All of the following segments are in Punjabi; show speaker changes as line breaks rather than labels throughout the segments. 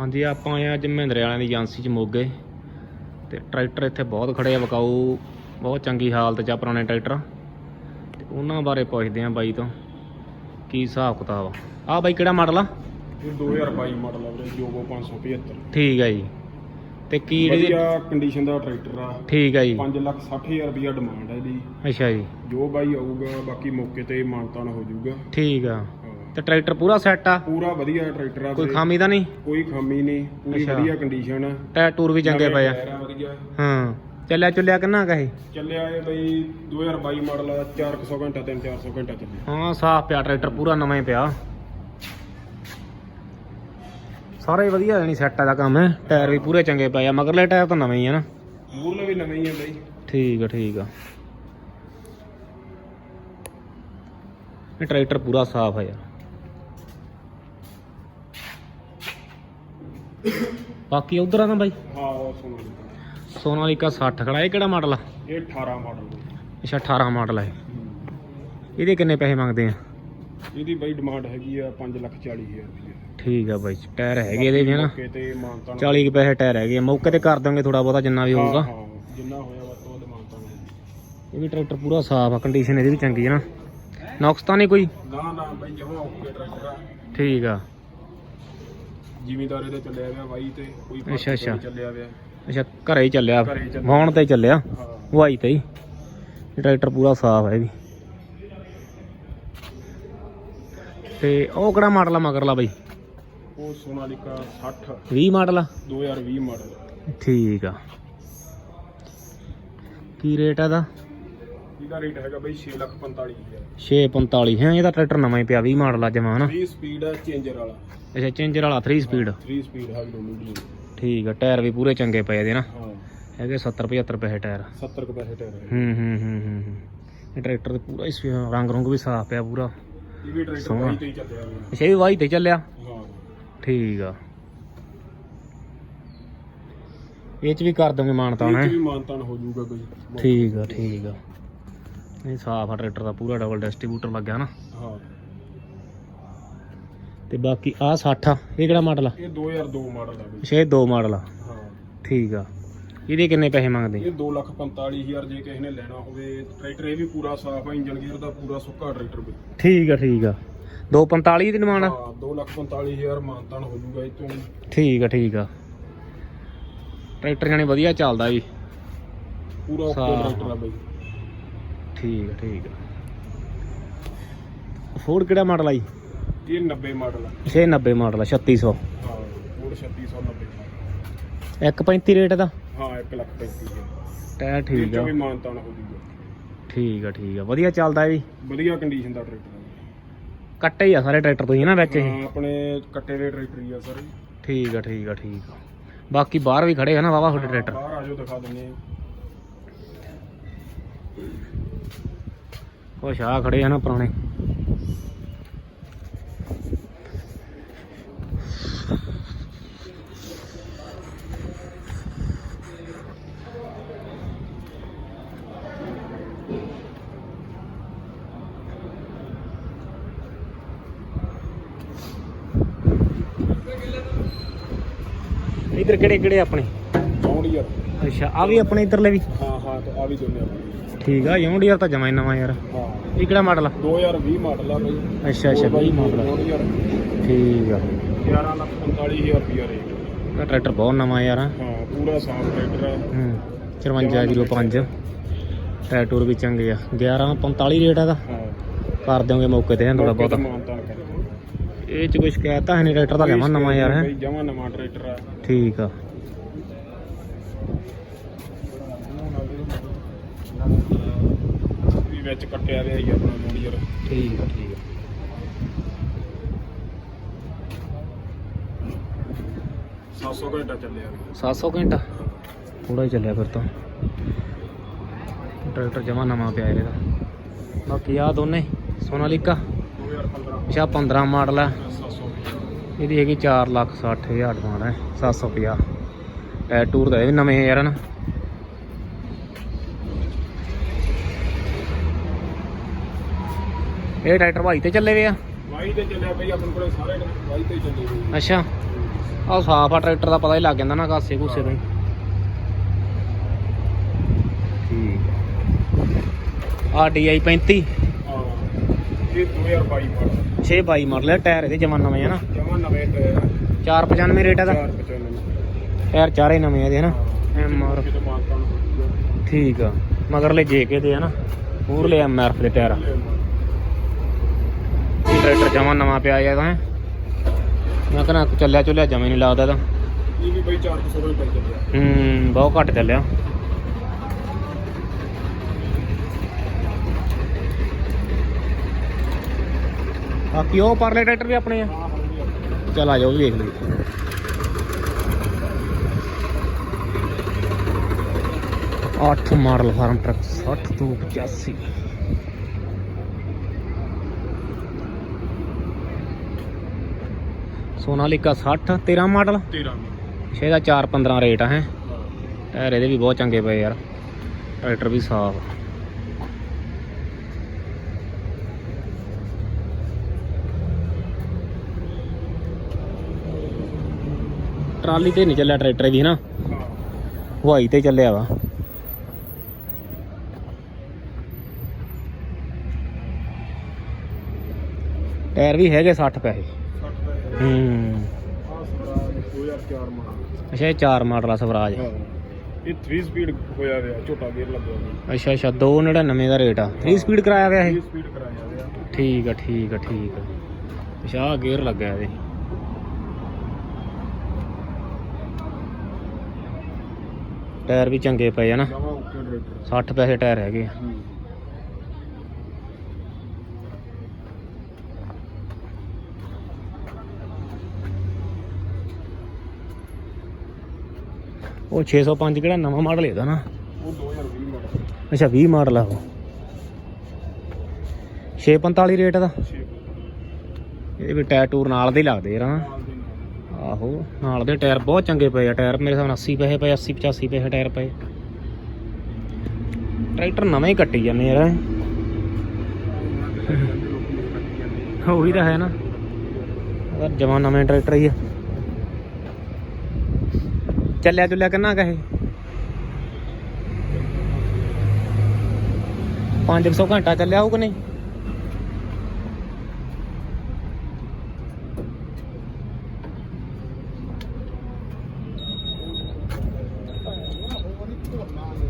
ਹਾਂਜੀ ਆਪਾਂ ਆਏ ਅੱਜ ਮਹਿੰਦਰੇ ਵਾਲਿਆਂ ਦੀ ਏਜੰਸੀ 'ਚ ਮੋਗੇ। ਤੇ ਟਰੈਕਟਰ ਇੱਥੇ ਬਹੁਤ ਖੜੇ ਆ ਵਿਕਾਊ। ਬਹੁਤ ਚੰਗੀ ਹਾਲਤ 'ਚ ਆ ਪੁਰਾਣੇ ਟਰੈਕਟਰ। ਤੇ ਉਹਨਾਂ ਬਾਰੇ ਪੁੱਛਦੇ ਆ ਬਾਈ ਤੋਂ। ਕੀ ਹਿਸਾਬ ਕਿਤਾਬ ਆ? ਆ ਬਾਈ ਕਿਹੜਾ ਮਾਡਲ ਆ?
ਇਹ 2022 ਮਾਡਲ ਆ ਵੀਰੇ ਜੋਗੋ 575
ਠੀਕ ਆ ਜੀ। ਤੇ ਕੀ
ਵਧੀਆ ਕੰਡੀਸ਼ਨ ਦਾ ਟਰੈਕਟਰ ਆ।
ਠੀਕ ਆ ਜੀ।
5 ਲੱਖ 60000 ਰੁਪਇਆ ਡਿਮਾਂਡ ਹੈ ਇਹਦੀ।
ਅੱਛਾ ਜੀ।
ਜੋ ਬਾਈ ਆਊਗਾ ਬਾਕੀ ਮੌਕੇ ਤੇ ਮਾਨਤਾਨ ਹੋ ਜਾਊਗਾ।
ਠੀਕ ਆ। ਤੇ ਟਰੈਕਟਰ ਪੂਰਾ ਸੈੱਟ ਆ?
ਪੂਰਾ ਵਧੀਆ ਟਰੈਕਟਰ ਆ
ਕੋਈ। ਖਾਮੀ ਤਾਂ ਨਹੀਂ?
ਕੋਈ ਖਾਮੀ ਨਹੀਂ ਪੂਰੀ
ਅੱਛਾ।
ਵਧੀਆ ਕੰਡੀਸ਼ਨ ਆ।
ਟਾਇਰ ਟੂਰ ਵੀ ਚੰਗੇ ਪਏ ਆ।
ਟਾਇਰ ਵਧੀਆ।
ਹਾਂ। ਚੱਲਿਆ ਚੁੱਲਿਆ ਕਿੰਨਾ ਕਹੇ
ਚੱਲਿਆ ਇਹ ਬਈ 2022 ਮਾਡਲ ਆ 400 ਘੰਟਾ 3-400 ਘੰਟਾ ਚੱਲਿਆ।
ਹਾਂ ਸਾਫ਼ ਪਿਆ ਟਰੈਕਟਰ ਪੂਰਾ ਨਵਾਂ ਹੀ ਪਿਆ। ਸਾਰਾ ਹੀ ਵਧੀਆ ਨਹੀਂ ਸੈੱਟ ਦਾ ਕੰਮ ਹੈ। ਟਾਇਰ ਵੀ ਪੂਰੇ ਚੰਗੇ ਪਏ ਆ ਮਗਰਲੇ ਟਾਇਰ ਤਾਂ ਨਵੇਂ ਹੀ ਆ ਨਾ।
ਮੂਰਲੇ ਵੀ ਨਵੇਂ ਹੀ ਆ ਬਈ।
ਠੀਕ ਆ ਠੀਕ ਆ। ਇਹ ਟਰੈਕਟਰ ਪੂਰਾ ਸਾਫ਼ ਆ ਯਾਰ। ਬਾਕੀ ਉਧਰ ਆ ਨਾ ਬਾਈ?
ਹਾਂ ਉਹ ਸੁਣੋ
ਸੋਨਾਲੀਕਾ 60 ਖੜਾ ਇਹ ਕਿਹੜਾ ਮਾਡਲ ਆ?
ਇਹ 18 ਮਾਡਲ
ਅੱਛਾ 18 ਮਾਡਲ ਆ ਇਹ। ਇਹਦੇ ਕਿੰਨੇ ਪੈਸੇ ਮੰਗਦੇ ਆ?
ਇਹਦੀ ਬਈ ਡਿਮਾਂਡ ਹੈਗੀ ਆ 540000 ਰੁਪਏ
ਠੀਕ ਆ ਬਾਈ ਟਾਇਰ ਹੈਗੇ ਇਹਦੇ ਵੀ ਹਨਾ
ਮੌਕੇ ਤੇ ਮਾਨਤਾਨ
40 ਕੁ ਪੈਸੇ ਟਾਇਰ ਹੈਗੇ ਆ। ਮੌਕੇ ਤੇ ਕਰ ਦੋਗੇ ਥੋੜਾ ਬਹੁਤਾ ਜਿੰਨਾ ਵੀ ਹੋਊਗਾ।
ਜਿੰਨਾ ਹੋਇਆ ਵਾ ਤੋਂ ਮਾਨਤਾਨ ਹੈ
ਇਹ ਵੀ ਟਰੈਕਟਰ ਪੂਰਾ ਸਾਫ਼ ਆ ਕੰਡੀਸ਼ਨ ਇਹਦੀ ਵੀ ਚੰਗੀ ਹੈ ਨਾ। ਨੁਕਸ ਤਾਂ ਨਹੀਂ ਕੋਈ?
ਨਾ ਨਾ ਬਈ ਜਮਾ ਓਕੇ ਟਰੈਕਟਰ ਆ।
ਠੀਕ ਆ।
ਜ਼ਿਮੀਦਾਰ ਇਹਦੇ ਚੱਲਿਆ ਗਿਆ ਬਾਈ ਤੇ ਕੋਈ ਫ਼ਰਕ
ਅੱਛਾ, ਅੱਛਾ।
ਨਹੀਂ ਚੱਲਿਆ ਗਿਆ।
ਅੱਛਾ ਘਰੇ ਹੀ ਚੱਲਿਆ
ਘਰੇ ਹੀ ਚੱਲਿਆ।
ਵਾਉਣ ਤੇ ਚੱਲਿਆ
ਹਾਂ।
ਵਾਈ ਤੇ ਹੀ। ਇਹ ਟਰੈਕਟਰ ਪੂਰਾ ਸਾਫ਼ ਹੈ ਇਹ ਵੀ। ਤੇ ਉਹ ਕਿਹੜਾ ਮਾਡਲ ਆ ਮਗਰਲਾ ਬਾਈ?
ਉਹ ਸੋਨਾਲੀਕਾ 60
20 ਮਾਡਲ ਆ?
2020 ਮਾਡਲ।
ਠੀਕ ਆ। ਕੀ ਰੇਟ ਆ ਦਾ
ਇਹਦਾ ਰੇਟ ਹੈਗਾ ਬਈ? 645000
645 ਹੈ ਇਹਦਾ ਟਰੈਕਟਰ ਨਵਾਂ ਹੀ ਪਿਆ 20 ਮਾਡਲ ਆ ਜਮਾ ਹਨਾ?
3 ਸਪੀਡ ਆ ਚੇਂਜਰ ਵਾਲਾ।
ਅੱਛਾ ਚੇਂਜਰ ਵਾਲਾ 3 ਸਪੀਡ
3 ਸਪੀਡ ਹਾਈਡਰੋ ਮੀਡੀਅਮ
ਠੀਕ ਆ ਟਾਇਰ ਵੀ ਪੂਰੇ ਚੰਗੇ ਪਏ ਇਹਦੇ ਨਾ।
ਹਾਂ।
ਹੈਗੇ 70 75 ਪੈਸੇ ਟਾਇਰ।
70 ਕੁ ਪੈਸੇ ਟਾਇਰ ਹੈ
ਹੂੰ ਹੂੰ ਹੂੰ ਹੂੰ ਹੂੰ। ਇਹ ਟਰੈਕਟਰ ਤੇ ਪੂਰਾ ਹੀ ਰੰਗ ਰੰਗ ਵੀ ਸਾਫ਼ ਪਿਆ ਪੂਰਾ।
ਇਹ ਵੀ ਟਰੈਕਟਰ। ਬਾਈ ਤੇ ਚੱਲਿਆ ਹੋਇਆ।
ਅੱਛਾ ਇਹ ਵੀ ਵਾਈ ਤੇ ਚੱਲਿਆ?
ਹਾਂ।
ਠੀਕ ਆ। ਇਹ ਚ ਵੀ ਕਰ ਦੋਗੇ ਮਾਨਤਾਨ
ਇਹ
ਹੈ?
'ਚ ਵੀ ਮਾਨਤਾਨ ਹੋ ਜਾਊਗਾ ਕੋਈ
ਠੀਕ ਆ ਠੀਕ ਆ। ਇਹ ਸਾਫ਼ ਆ ਟਰੈਕਟਰ ਦਾ ਪੂਰਾ ਡਬਲ ਡਿਸਟ੍ਰੀਬਿਊਟਰ ਲੱਗਿਆ ਨਾ
ਹਾਂ।
ਤੇ ਬਾਕੀ ਆ 60 ਆ ਇਹ ਕਿਹੜਾ ਮਾਡਲ ਆ?
ਇਹ 2002 ਮਾਡਲ ਆ ਬਈ।
ਅੱਛਾ ਇਹ ਦੋ ਮਾਡਲ ਆ।
ਹਾਂ।
ਠੀਕ ਆ। ਇਹਦੇ ਕਿੰਨੇ ਪੈਸੇ ਮੰਗਦੇ?
ਇਹ 245000 ਜੇ ਕਿਸੇ ਨੇ ਲੈਣਾ ਹੋਵੇ ਟਰੈਕਟਰ ਇਹ ਵੀ ਪੂਰਾ ਸਾਫ਼ ਆ ਇੰਜਨ ਗੇਅਰ ਦਾ ਪੂਰਾ ਸੁੱਕਾ ਟਰੈਕਟਰ ਵੀ
ਠੀਕ ਆ ਠੀਕ ਆ। 245 ਦੀ ਡਿਮਾਂਡ ਆ?
ਹਾਂ 245000 ਮਾਨਤਾਨ ਹੋ ਜਾਊਗਾ ਇਹ ਤੋਂ।
ਠੀਕ ਆ ਠੀਕ ਆ। ਟਰੈਕਟਰ ਜਾਨੀ ਵਧੀਆ ਚੱਲਦਾ ਜੀ।
ਪੂਰਾ ਓਕੇ
ਸਾਫ਼।
ਟਰੈਕਟਰ ਆ ਬਈ।
ਠੀਕ ਆ ਠੀਕ ਆ। ਫੋਰਡ ਕਿਹੜਾ ਮਾਡਲ ਆ ਜੀ?
ਇਹ 90 ਮਾਡਲ ਆ।
690 ਮਾਡਲ ਆ 3600
ਹਾਂ ਫੋਰਡ 3690
135 ਰੇਟ ਦਾ?
ਹਾਂ 1 ਲੱਖ 35
ਟਾਇਰ
ਠੀਕ
ਆ।
ਵੀ ਹੋ
ਠੀਕ ਆ ਠੀਕ ਆ। ਵਧੀਆ ਚੱਲਦਾ ਇਹ ਵੀ?
ਵਧੀਆ ਕੰਡੀਸ਼ਨ ਦਾ ਟਰੈਕਟਰ
ਕੱਟੇ ਹੀ ਆ ਸਾਰੇ ਟਰੈਕਟਰ ਤੋਂ ਹੀ ਨਾ ਵਿੱਚ ਇਹ?
ਆਪਣੇ ਕੱਟੇ ਦੇ ਟਰੈਕਟਰ ਹੀ ਆ ਸਰ।
ਠੀਕ ਆ ਠੀਕ ਆ ਠੀਕ ਆ। ਬਾਕੀ ਬਾਹਰ ਵੀ ਖੜੇ ਆ ਨਾ ਵਾਵਾ ਤੁਹਾਡੇ ਟਰੈਕਟਰ
ਬਾਹਰ ਆ ਜਾਓ ਦਿਖਾ ਦਿੰਦੇ ਆ।
ਕੁਛ ਆ ਖੜੇ ਆ ਨਾ ਪੁਰਾਣੇ। ਇਧਰ ਕਿਹੜੇ ਕਿਹੜੇ ਆਪਣੇ?
ਜੌਂਡੀਅਰ
ਅੱਛਾ ਆ ਵੀ ਆਪਣੇ ਇਧਰਲੇ ਵੀ?
ਹਾਂ ਹਾਂ ਤੇ ਆ ਵੀ ਦੋਨੇ ਆਪਣੇ
ਠੀਕ ਆ ਯੂਡੀਆਰ ਤਾਂ ਜਮਾ ਹੀ ਨਵਾਂ ਯਾਰ।
ਹਾਂ।
ਇਹ ਕਿਹੜਾ ਮਾਡਲ ਆ?
2020 ਮਾਡਲ ਆ ਬਈ।
ਅੱਛਾ ਅੱਛਾ। 20 ਮਾਡਲ ਆ। ਠੀਕ ਆ।
11 ਲੱਖ 45000 ਰੁਪਿਆ ਰੇਟ।
ਇਹ ਟਰੈਕਟਰ ਬਹੁਤ ਨਵਾਂ ਯਾਰ
ਹਾਂ ਪੂਰਾ ਸਾਫ਼ ਟਰੈਕਟਰ ਆ।
ਹੂੰ 5405 ਟਾਇਰ ਟੂਰ ਵੀ ਚੰਗੇ ਆ। 1145 ਰੇਟ ਆ ਦਾ
ਹਾਂ।
ਕਰ ਦਿਓਗੇ ਮੌਕੇ ਤੇ ਥੋੜਾ ਬਹੁਤਾ।
ਕਰ
ਇਹ ਚ ਕੋਈ ਸ਼ਿਕਾਇਤ ਤਾਂ ਹੈ ਨਹੀਂ ਟਰੈਕਟਰ ਦਾ ਜਮਾ ਨਵਾਂ ਯਾਰ ਹੈ।
ਜਮਾ ਨਵਾਂ ਟਰੈਕਟਰ ਆ।
ਠੀਕ ਆ।
ਵੀ ਵਿੱਚ ਕੱਟਿਆ ਰਿਹਾ ਹੀ ਆਪਣਾ ਜੌਂਡੀਅਰ
ਠੀਕ ਆ ਠੀਕ ਆ।
700 ਘੰਟਾ ਚੱਲਿਆ
700 ਘੰਟਾ? ਥੋੜਾ ਹੀ ਚੱਲਿਆ ਫਿਰ ਤਾਂ। ਟਰੈਕਟਰ ਜਮਾ ਨਵਾਂ ਪਿਆ ਇਹਦਾ ਬਾਕੀ ਆ ਦੋਨੇ ਸੋਨਾਲੀਕਾ
2015
ਅੱਛਾ 15 ਮਾਡਲ ਹੈ
700
ਇਹਦੀ ਹੈਗੀ 4 ਲੱਖ 60 ਹਜ਼ਾਰ ਡਿਮਾਂਡ ਹੈ 750 ਟਾਇਰ ਟੂਰ ਦਾ ਇਹ ਵੀ ਨਵੇਂ ਯਾਰ ਨਾ। ਇਹ ਟਰੈਕਟਰ ਭਾਈ ਤੇ ਚੱਲੇ ਵੇ ਆ?
ਵਾਈ ਤੇ ਚੱਲਿਆ ਬਈ ਆਪਣੇ ਕੋਲੇ ਸਾਰੇ ਵਾਈ ਤੇ ਚੱਲੇ ਆ।
ਅੱਛਾ। ਆਹ ਸਾਫ਼ ਆ ਟਰੈਕਟਰ ਦਾ ਪਤਾ ਹੀ ਲੱਗ ਜਾਂਦਾ ਨਾ ਕਾਸੇ ਕੂਸੇ ਤੋਂ ਹੀ। ਠੀਕ ਆ। DI 35
ਹਾਂ ਇਹ 2022 ਮਾਡਲ।
622 ਮਾਡਲ ਹੈ ਟਾਇਰ ਇਹਦੇ ਜਮਾਂ ਨਵੇਂ ਆ ਨਾ।
ਜਮਾ ਨਵੇਂ ਟਾਇਰ
495 ਰੇਟ ਇਹਦਾ।
495
ਟਾਇਰ ਚਾਰੇ ਨਵੇਂ ਆ ਇਹਦੇ ਹਨਾ ਐਮ ਆਰ।
ਨੂੰ
ਠੀਕ ਆ ਮਗਰਲੇ JK ਦੇ ਆ ਨਾ। ਮੂਰਲੇ MRF ਦੇ ਟਾਇਰ ਆ। ਇਹ ਟਰੈਕਟਰ ਜਮਾਂ ਨਵਾਂ ਪਿਆ ਇਹਦਾ ਹੈ ਮੈਂ ਕਹਿੰਦਾ ਚੱਲਿਆ ਚੁੱਲਿਆ ਜਮੇ ਨਹੀਂ ਲੱਗਦਾ ਇਹਦਾ
ਇਹ ਵੀ ਬਈ 400 ਰੁਪਏ ਪੈ ਚੱਲਿਆ।
ਹੂੰ ਬਹੁਤ ਘੱਟ ਚੱਲਿਆ। ਬਾਕੀ ਉਹ ਪਰਲੇ ਟਰੈਕਟਰ ਵੀ ਆਪਣੇ ਆ। ਚਲ ਆ ਜਾਓ ਵੀ ਵੇਖ ਲਈਏ। ਅੱਠ ਮਾਡਲ ਫਾਰਮ ਟਰੱਕ 60 ਤੋਂ 85 ਸੋਨਾਲੀਕਾ 60 13 ਮਾਡਲ।
13
ਛੇ ਦਾ 4 15 ਰੇਟ ਆ ਹੈ। ਟਾਇਰ ਇਹਦੇ ਵੀ ਬਹੁਤ ਚੰਗੇ ਪਏ ਯਾਰ। ਟਰੈਕਟਰ ਵੀ ਸਾਫ਼। ਟਰਾਲੀ ਤੇ ਨਹੀਂ ਚੱਲਿਆ ਟਰੈਕਟਰ ਵੀ ਨਾ ਹਵਾਈ ਤੇ ਚੱਲਿਆ ਵਾ। ਟਾਇਰ ਵੀ ਹੈਗੇ 60 ਪੈਸੇ।
60 ਦਾ ਹੈ।
ਹੂੰ
ਆ ਸਵਰਾਜ 2004 ਮਾਡਲ
ਅੱਛਾ ਇਹ 4 ਮਾਡਲ ਆ ਸਵਰਾਜ।
ਹਾਂ। ਇਹ 3 ਸਪੀਡ ਹੋਇਆ ਹੋਇਆ ਛੋਟਾ ਗੇਅਰ ਲੱਗਿਆ ਹੋਇਆ।
ਅੱਛਾ ਅੱਛਾ 299 ਦਾ ਰੇਟ ਆ। 3 ਸਪੀਡ ਕਰਾਇਆ ਹੋਇਆ ਇਹ?
3 ਸਪੀਡ ਕਰਾਇਆ ਹੋਇਆ।
ਠੀਕ ਆ ਠੀਕ ਆ ਠੀਕ ਆ। ਅੱਛਾ ਆਹ ਗੇਅਰ ਲੱਗਾ ਇਹਦੇ। ਟਾਇਰ ਵੀ ਚੰਗੇ ਪਏ ਆ ਨਾ।
ਨਵਾਂ ਓਕੇ ਟਰੈਕਟਰ
60 ਪੈਸੇ ਟਾਇਰ ਹੈਗੇ ਆ। ਉਹ 605 ਕਿਹੜਾ ਨਵਾਂ ਮਾਡਲ ਇਹਦਾ ਨਾ?
ਉਹ 2020 ਮਾਡਲ
ਅੱਛਾ 20 ਮਾਡਲ ਆ ਉਹ। 645 ਰੇਟ ਦਾ?
6
ਇਹ ਵੀ ਟਾਇਰ ਟੂਰ ਨਾਲ ਦੇ ਲੱਗਦੇ ਯਾਰ ਆਹੋ, ਨਾਲ ਦੇ ਟਾਇਰ ਬਹੁਤ ਚੰਗੇ ਪਏ ਆ, ਟਾਇਰ ਮੇਰੇ ਹਿਸਾਬ ਨਾਲ 80 ਪੈਸੇ ਪਏ 80 85 ਪੈਸੇ ਟਾਇਰ ਪਏ। ਟਰੈਕਟਰ ਨਵੇਂ ਹੀ ਕੱਟੀ ਜਾਂਦੇ ਯਾਰ। ਉਹੀ ਤਾਂ ਹੈ ਨਾ। ਜਮਾ ਨਵੇਂ ਟਰੈਕਟਰ ਹੀ ਆ। ਚੱਲਿਆ ਚੁੱਲਿਆ ਕਿੰਨਾ ਕਹੇ 500 ਘੰਟਾ ਚੱਲਿਆ ਹੋਊ ਕਿ ਨਹੀਂ?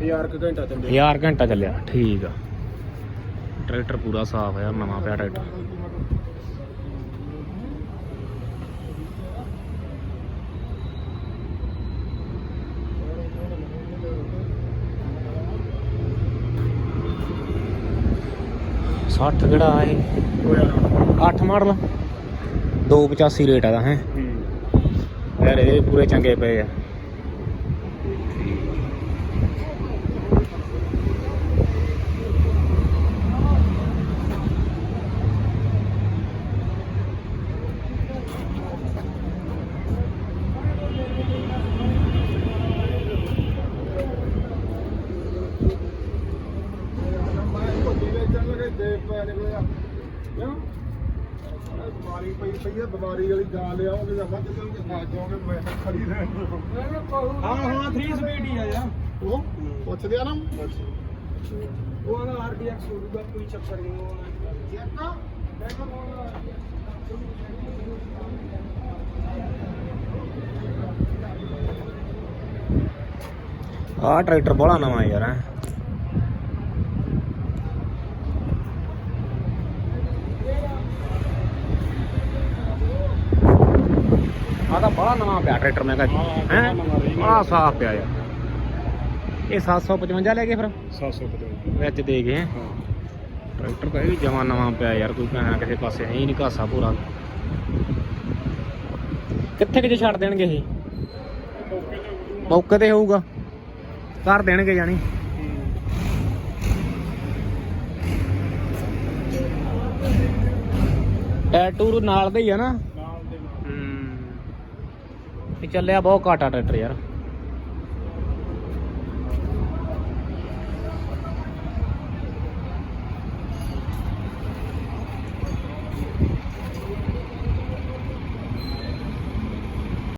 ਹਜ਼ਾਰ ਕੁ ਘੰਟਾ ਚੱਲੇ
ਹਜ਼ਾਰ ਘੰਟਾ ਚੱਲਿਆ ਠੀਕ ਆ। ਟਰੈਕਟਰ ਪੂਰਾ ਸਾਫ਼ ਹੈ ਨਵਾਂ ਪਿਆ ਟਰੈਕਟਰ। ਸੱਠ ਕਿਹੜਾ ਇਹ
ਹੋਇਆ
8 ਮਾਡਲ 285 ਰੇਟ ਆਦਾ ਹੈ।
ਹੂੰ।
ਯਾਰ ਇਹਦੇ ਪੂਰੇ ਚੰਗੇ ਪਏ ਆ।
ਪਈ ਆ ਬਿਮਾਰੀ ਵਾਲੀ ਗਾਂ ਲਿਆਓਗੇ ਜਾਂ ਵੱਧ ਜਾਓਗੇ ਖਾ ਜਾਓਗੇ ਮੈਂ ਖੜੀ ਰਹਿ ਹਾਂ ਹਾਂ 3 ਸਪੀਡ ਹੀ ਆ ਯਾਰ। ਉਹ ਪੁੱਛ ਲਿਆ ਨਾ। ਉਹ ਨਾ ਆਰਡੀਐਕਸ ਹੋਊਗਾ ਕੋਈ ਚੱਕਰ ਨਹੀਂ। ਉਹ ਚੈੱਕ
ਆਹ ਟਰੈਕਟਰ ਬੜਾ ਨਵਾਂ ਯਾਰ ਹੈ ਆਹ ਤਾਂ ਬੜਾ ਨਵਾਂ ਪਿਆ ਟਰੈਕਟਰ ਮੈਂ ਕਹਾਂ ਹੈ
ਬੜਾ ਨਵਾਂ ਰਹੀ
ਬੜਾ ਸਾਫ਼ ਪਿਆ ਯਾਰ। ਇਹ 755 ਲੈ ਗਏ ਫਿਰ?
750
ਵਿੱਚ ਦੇ ਗਏ। ਹੈਂ।
ਹਾਂ
ਟਰੈਕਟਰ ਤਾਂ ਇਹ ਵੀ ਜਮਾ ਨਵਾਂ ਪਿਆ ਯਾਰ ਕੋਈ ਕਹਿਣਾ ਕਿਸੇ ਪਾਸੇ ਹੈ ਹੀ ਨਹੀਂ ਘਾਸਾ ਪੂਰਾ ਕਿੱਥੇ ਕਿਤੇ ਛੱਡ ਦੇਣਗੇ ਇਹ? ਮੌਕੇ ਤੇ ਹੋਊਗਾ। ਕਰ ਦੇਣਗੇ ਜਾਣੀ। ਟੈਟੂ ਨਾਲ ਦੇ ਹੀ ਆ ਨਾ। ਇਹ ਚੱਲਿਆ ਬਹੁਤ ਘਾਟਾ ਟਰੈਕਟਰ ਯਾਰ।